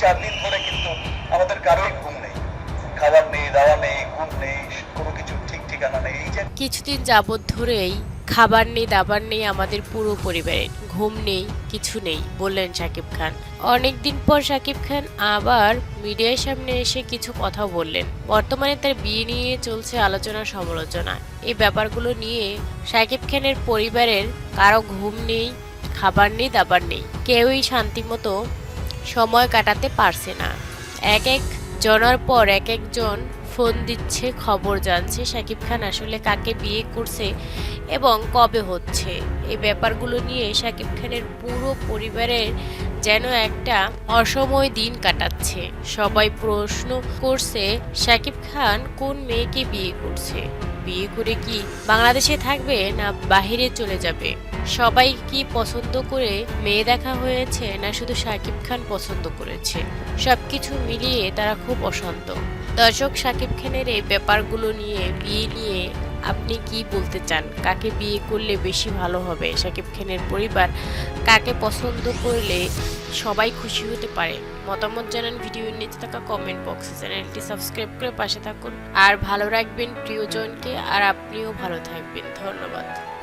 চার দিন ধরে কিন্তু আমাদের কারোই ঘুম নেই। খাবার নেই, দাওয়া নেই, ঘুম নেই, কোনো কিছু ঠিক ঠিকানা নেই। এই যে কিছুদিন যাবৎ ধরেই খাবার নেই, দাবার নেই আমাদের পুরো পরিবারের ঘুম নেই, কিছু নেই, বললেন শাকিব খান। অনেকদিন পর শাকিব খান আবার মিডিয়ার সামনে এসে কিছু কথা বললেন। বর্তমানে তার বিয়ে নিয়ে চলছে আলোচনা সমালোচনা। এই ব্যাপারগুলো নিয়ে শাকিব খানের পরিবারের কারও ঘুম নেই, খাবার নেই, দাবার নেই। কেউই শান্তিমতো সময় কাটাতে পারছে না। এক এক জনার পর এক একজন ফোন দিচ্ছে, খবর জানছে শাকিব খান আসলে কাকে বিয়ে করছে এবং কবে হচ্ছে। এই ব্যাপারগুলো নিয়ে শাকিব খানের পুরো পরিবারের যেন একটা অসময় দিন কাটাচ্ছে। সবাই প্রশ্ন করছে শাকিব খান কোন মেয়েকে বিয়ে করছে? বিয়ে করে কি বাংলাদেশে থাকবে না বাহিরে চলে যাবে? সবাই কি পছন্দ করে মেয়ে দেখা হয়েছে না শুধু শাকিব খান পছন্দ করেছে? সবকিছু মিলিয়ে তারা খুব অশান্ত। দর্শক শাকিব খানের এই ব্যাপারগুলো নিয়ে, বিয়ে নিয়ে আপনি কি বলতে চান? কাকে বিয়ে করলে বেশি ভালো হবে? শাকিব খানের পরিবার কাকে পছন্দ করলে সবাই খুশি হতে পারে? মতামত জানান ভিডিওর নিচে থাকা কমেন্ট বক্সে চ্যানেলটি সাবস্ক্রাইব করে পাশে থাকুন। আর ভালো রাখবেন প্রিয়জনকে। আর আপনিও ভালো থাকবেন। ধন্যবাদ।